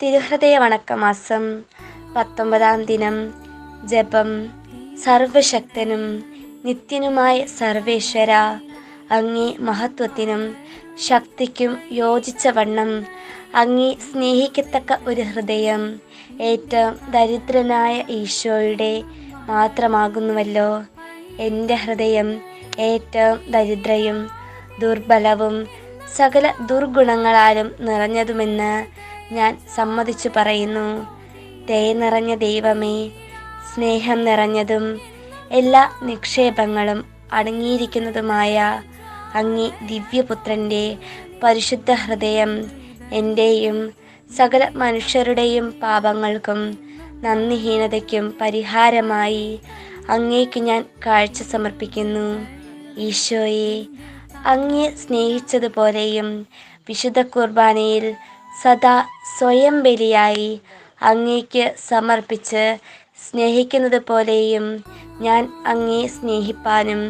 തിരുഹൃദയ വണക്കമാസം പത്തൊമ്പതാം ദിനം ജപം. സർവശക്തനും നിത്യനുമായ സർവേശ്വര അങ്ങേ മഹത്വത്തിനും ശക്തിക്കും യോജിച്ച വണ്ണം അങ്ങേ സ്നേഹിക്കത്തക്ക ഒരു ഹൃദയം ഏറ്റവും ദരിദ്രനായ ഈശോയുടെ മാത്രമാകുന്നുവല്ലോ. എന്റെ ഹൃദയം ഏറ്റവും ദരിദ്രയും ദുർബലവും സകല ദുർഗുണങ്ങളാലും നിറഞ്ഞതുമെന്ന് ഞാൻ സമ്മതിച്ചു പറയുന്നു. ദയ നിറഞ്ഞ ദൈവമേ സ്നേഹം നിറഞ്ഞതും എല്ലാ നിക്ഷേപങ്ങളും അടങ്ങിയിരിക്കുന്നതുമായ അങ്ങേ ദിവ്യപുത്രന്റെ പരിശുദ്ധ ഹൃദയം എന്റെയും സകല മനുഷ്യരുടെയും പാപങ്ങൾക്കും നന്ദിഹീനതയ്ക്കും പരിഹാരമായി അങ്ങേക്ക് ഞാൻ കാഴ്ച സമർപ്പിക്കുന്നു. ഈശോയെ അങ്ങേ സ്നേഹിച്ചതുപോലെയും വിശുദ്ധ കുർബാനയിൽ സദാ സ്വയം ബലിയായി അങ്ങേക്ക് സമർപ്പിച്ച് സ്നേഹിക്കുന്നത് പോലെയും ഞാൻ അങ്ങേ സ്നേഹിപ്പാനും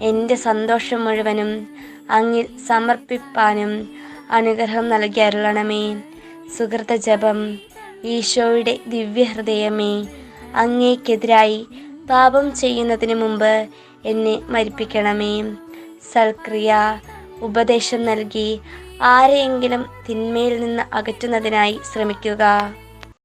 എന്റെ സന്തോഷം മുഴുവനും അങ്ങിൽ സമർപ്പിപ്പാനും അനുഗ്രഹം നൽകി അരുളണമേ. സുഹൃത ജപം ഈശോയുടെ ദിവ്യഹൃദയമേ അങ്ങേക്കെതിരായി പാപം ചെയ്യുന്നതിന് മുമ്പ് എന്നെ മരിപ്പിക്കണമേ. സൽക്രിയ ഉപദേശം നൽകി ആരെയെങ്കിലും തിന്മയിൽ നിന്ന് അകറ്റുന്നതിനായി ശ്രമിക്കുക.